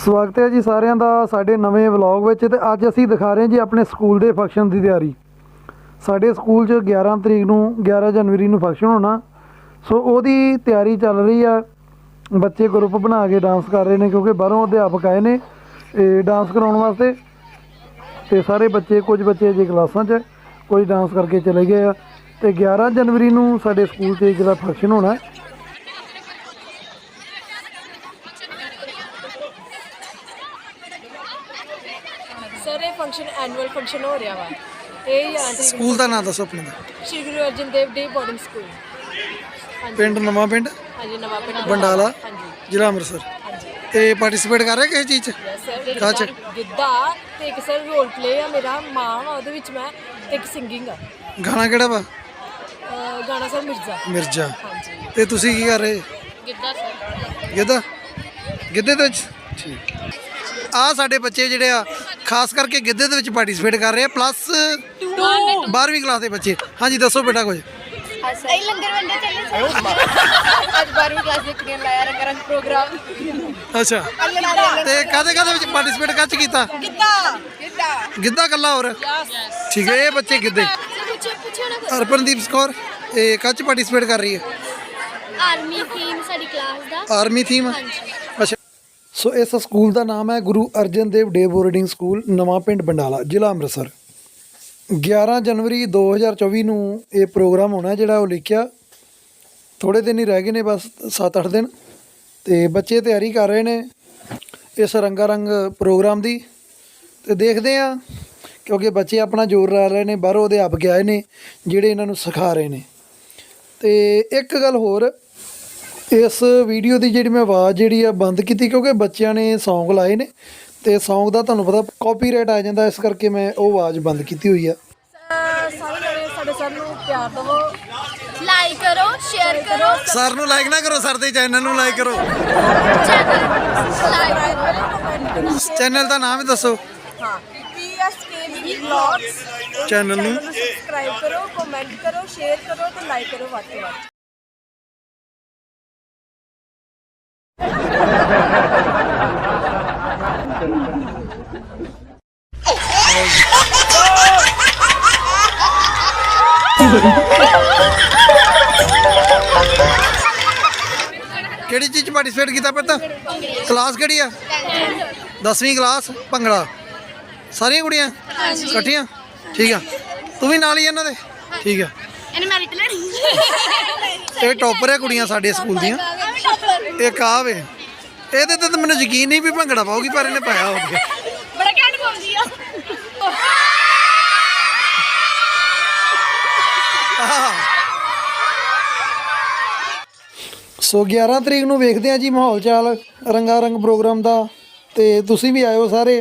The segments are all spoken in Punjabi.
ਸਵਾਗਤ ਹੈ ਜੀ ਸਾਰਿਆਂ ਦਾ ਸਾਡੇ ਨਵੇਂ ਵਲੌਗ ਵਿੱਚ ਤੇ ਅੱਜ ਅਸੀਂ ਦਿਖਾ ਰਹੇ ਹਾਂ ਜੀ ਆਪਣੇ ਸਕੂਲ ਦੇ ਫੰਕਸ਼ਨ ਦੀ ਤਿਆਰੀ। ਸਾਡੇ ਸਕੂਲ 'ਚ 11 ਤਰੀਕ ਨੂੰ 11 ਜਨਵਰੀ ਨੂੰ ਫੰਕਸ਼ਨ ਹੋਣਾ। ਸੋ ਉਹਦੀ ਤਿਆਰੀ ਚੱਲ ਰਹੀ ਆ। ਬੱਚੇ ਗਰੁੱਪ ਬਣਾ ਕੇ ਡਾਂਸ ਕਰ ਰਹੇ ਨੇ ਕਿਉਂਕਿ ਬਾਹਰੋਂ ਅਧਿਆਪਕ ਆਏ ਨੇ ਇਹ ਡਾਂਸ ਕਰਾਉਣ ਵਾਸਤੇ। ਤੇ ਸਾਰੇ ਬੱਚੇ, ਕੁਝ ਬੱਚੇ ਜੇ ਕਲਾਸਾਂ 'ਚ, ਕੁਝ ਡਾਂਸ ਕਰਕੇ ਚਲੇ ਗਏ ਆ। ਤੇ 11 ਜਨਵਰੀ ਨੂੰ ਸਾਡੇ ਸਕੂਲ 'ਚ ਜਿਹੜਾ ਫੰਕਸ਼ਨ ਹੋਣਾ ਸਰ ਇਹ ਫੰਕਸ਼ਨ ਐਨੂਅਲ ਫੰਕਸ਼ਨ ਹੋ ਰਿਹਾ ਵਾ। ਇਹ ਹੈ ਸਕੂਲ ਦਾ ਨਾਮ ਦੱਸੋ ਆਪਣੇ ਦਾ। Shri Guru Arjan Dev day boarding school ਹਾਂਜੀ। ਪਿੰਡ ਨਵਾਂ ਪਿੰਡ? ਹਾਂਜੀ ਨਵਾਂ ਪਿੰਡ। ਬੰਡਾਲਾ। ਹਾਂਜੀ। ਜ਼ਿਲ੍ਹਾ ਅੰਮ੍ਰਿਤਸਰ। ਹਾਂਜੀ। ਤੇ ਪਾਰਟਿਸਿਪੇਟ ਕਰ ਰਹੇ ਕਿਸੇ ਚੀਜ਼ 'ਚ? 'ਚ? ਗਿੱਧਾ ਤੇ ਇੱਕ ਸਰ ਰੋਲ ਪਲੇ ਆ ਮੇਰਾ। ਮਾਂ ਵਾ ਉਹਦੇ ਵਿੱਚ ਮੈਂ ਤੇ ਇੱਕ ਸਿੰਗਿੰਗ ਆ। ਗਾਣਾ ਕਿਹੜਾ ਵਾ? ਅਹ ਗਾਣਾ ਸਰ ਮਿਰਜ਼ਾ। ਮਿਰਜ਼ਾ। ਹਾਂਜੀ। ਤੇ ਤੁਸੀਂ ਕੀ ਕਰ ਰਹੇ? ਗਿੱਧਾ ਸਰ। ਗਿੱਧਾ? ਗਿੱਧੇ ਦੇ ਵਿੱਚ? ਠੀਕ। ਆ ਸਾਡੇ ਬੱਚੇ ਜਿਹੜੇ ਆ ਖਾਸ ਕਰਕੇ ਗਿੱਧੇ ਦੇ ਵਿੱਚ ਪਾਰਟਿਸਿਪੇਟ ਕਰ ਰਹੇ ਆ ਪਲੱਸ 12ਵੀਂ ਕਲਾਸ ਦੇ ਬੱਚੇ। ਹਾਂਜੀ ਦੱਸੋ ਬੇਟਾ ਕੁਝ। ਸਹੀ ਲੰਗਰ ਵੰਡੇ ਚੱਲੇ ਸਰ ਅੱਜ 12ਵੀਂ ਕਲਾਸ ਦੇ ਕੁੜੀਆਂ ਲਾਇਆ ਰੰਗਰੰਗ ਪ੍ਰੋਗਰਾਮ ਅੱਛਾ। ਤੇ ਕਾਦੇ ਕਾਦੇ ਵਿੱਚ ਪਾਰਟਿਸਿਪੇਟ ਕੱਚ ਕੀਤਾ? ਗਿੱਧਾ। ਗਿੱਧਾ। ਗਿੱਧਾ ਕੱਲਾ ਹੋਰ? ਠੀਕ ਹੈ ਇਹ ਬੱਚੇ ਗਿੱਧੇ। ਅਰਪਨਦੀਪ ਸਕੌਰ ਇਹ ਕੱਚ ਪਾਰਟਿਸਿਪੇਟ ਕਰ ਰਹੀ ਹੈ। ਆਰਮੀ ਥੀਮ ਸਾਡੀ ਕਲਾਸ ਦਾ। ਆਰਮੀ ਥੀਮ ਹਾਂਜੀ। ਸੋ ਇਸ ਸਕੂਲ ਦਾ ਨਾਮ ਹੈ Guru Arjan Dev day boarding school, Nawan Pind Bandala, ਜ਼ਿਲ੍ਹਾ ਅੰਮ੍ਰਿਤਸਰ। 11 ਜਨਵਰੀ 2024 ਨੂੰ ਇਹ ਪ੍ਰੋਗਰਾਮ ਹੋਣਾ ਜਿਹੜਾ ਉਹ ਲਿਖਿਆ। ਥੋੜੇ ਦਿਨ ਹੀ ਰਹਿ ਗਏ ਨੇ, ਬਸ 7-8 ਦਿਨ। ਤੇ ਬੱਚੇ ਤਿਆਰੀ ਕਰ ਰਹੇ ਨੇ ਇਸ ਰੰਗਾ ਰੰਗ ਪ੍ਰੋਗਰਾਮ ਦੀ। ਤੇ ਦੇਖਦੇ ਆ ਕਿਉਂਕਿ ਬੱਚੇ ਆਪਣਾ ਜ਼ੋਰ ਲਾ ਰਹੇ ਨੇ, ਬਾਹਰੋਂ ਅਧਿਆਪਕ ਆਏ ਨੇ, ਜਿਹੜੇ ਇਹਨਾਂ ਨੂੰ ਸਿਖਾ ਰਹੇ ਨੇ। ਤੇ ਇੱਕ ਗੱਲ ਹੋਰ ਇਸ ਵੀਡੀਓ ਦੀ ਜਿਹੜੀ ਮੈਂ ਆਵਾਜ਼ ਜਿਹੜੀ ਆ ਬੰਦ ਕੀਤੀ ਕਿਉਂਕਿ ਬੱਚਿਆਂ ਨੇ Song ਲਾਏ ਨੇ ਤੇ Song ਦਾ ਤੁਹਾਨੂੰ ਪਤਾ ਕਾਪੀਰਾਈਟ ਆ ਜਾਂਦਾ ਇਸ ਕਰਕੇ ਮੈਂ ਉਹ ਆਵਾਜ਼ ਬੰਦ ਕੀਤੀ ਹੋਈ ਆ। ਸਾਰੇ ਜਣੇ ਸਾਡੇ ਸਰ ਨੂੰ ਪਿਆਰ ਦਿਵੋ। ਲਾਈਕ ਕਰੋ ਸ਼ੇਅਰ ਕਰੋ। ਸਰ ਨੂੰ ਲਾਈਕ ਨਾ ਕਰੋ ਸਰ ਦੇ ਚੈਨਲ ਨੂੰ ਲਾਈਕ ਕਰੋ। ਚੈਨਲ ਦਾ ਨਾਮ ਹੀ ਦੱਸੋ। ਹਾਂ ਪੀਐਸਕੇ ਵਲੌਗਸ ਚੈਨਲ ਨੂੰ। ਸਬਸਕ੍ਰਾਈਬ ਕਰੋ ਕਮੈਂਟ ਕਰੋ ਸ਼ੇਅਰ ਕਰੋ ਤੇ ਲਾਈਕ ਕਰੋ ਵੱਧ ਤੋਂ ਵੱਧ। ਕਿਹੜੀ ਚੀਜ਼ 'ਚ ਪਾਰਟਿਸਿਪੇਟ ਕੀਤਾ ਪਤਾ? ਕਲਾਸ ਕਿਹੜੀ ਆ? 10ਵੀਂ ਕਲਾਸ ਭੰਗੜਾ। ਸਾਰੀਆਂ ਕੁੜੀਆਂ? ਇਕੱਠੀਆਂ? ਠੀਕ ਆ। ਤੂੰ ਵੀ ਨਾਲ ਹੀ ਇਹਨਾਂ ਦੇ? ਠੀਕ ਆ। ਇਹਨੇ ਮੈਰਿਟ ਲੈਣੀ। ਇਹ ਟੌਪਰ ਹੈ ਕੁੜੀਆਂ ਸਾਡੇ ਸਕੂਲ ਦੀਆਂ। ਇਹ ਕਾ ਵੇ। ਮੈਨੂੰ ਯਕੀਨ ਨਹੀਂ ਵੀ ਭੰਗੜਾ ਪਾਉਗੀ ਪਰ ਇਹਨੇ ਪਾਇਆ ਹੋ ਗਿਆ ਬੜਾ ਘੈਂਟ ਪਾਉਂਦੀ ਆ। ਸੋ 11 ਤਰੀਕ ਨੂੰ ਵੇਖਦੇ ਆ ਜੀ ਮਾਹੌਲ ਚਾਲ ਰੰਗਾ ਰੰਗ ਪ੍ਰੋਗਰਾਮ ਦਾ ਤੇ ਤੁਸੀਂ ਵੀ ਆਇਓ ਸਾਰੇ।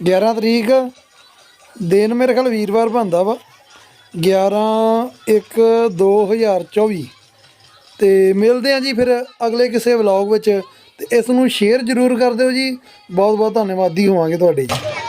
11 ਤਰੀਕ ਦਿਨ ਮੇਰੇ ਖਿਆਲ ਵੀਰਵਾਰ ਬਣਦਾ ਵਾ। 11 1 2024 ਤੇ ਮਿਲਦੇ ਆ ਜੀ ਫਿਰ ਅਗਲੇ ਕਿਸੇ ਵਲੌਗ ਵਿੱਚ ਤੇ ਇਸ ਨੂੰ ਸ਼ੇਅਰ ਜ਼ਰੂਰ ਕਰ ਦਿਓ ਜੀ। ਬਹੁਤ ਬਹੁਤ ਧੰਨਵਾਦੀ ਹੋਵਾਂਗੇ ਤੁਹਾਡੇ ਜੀ।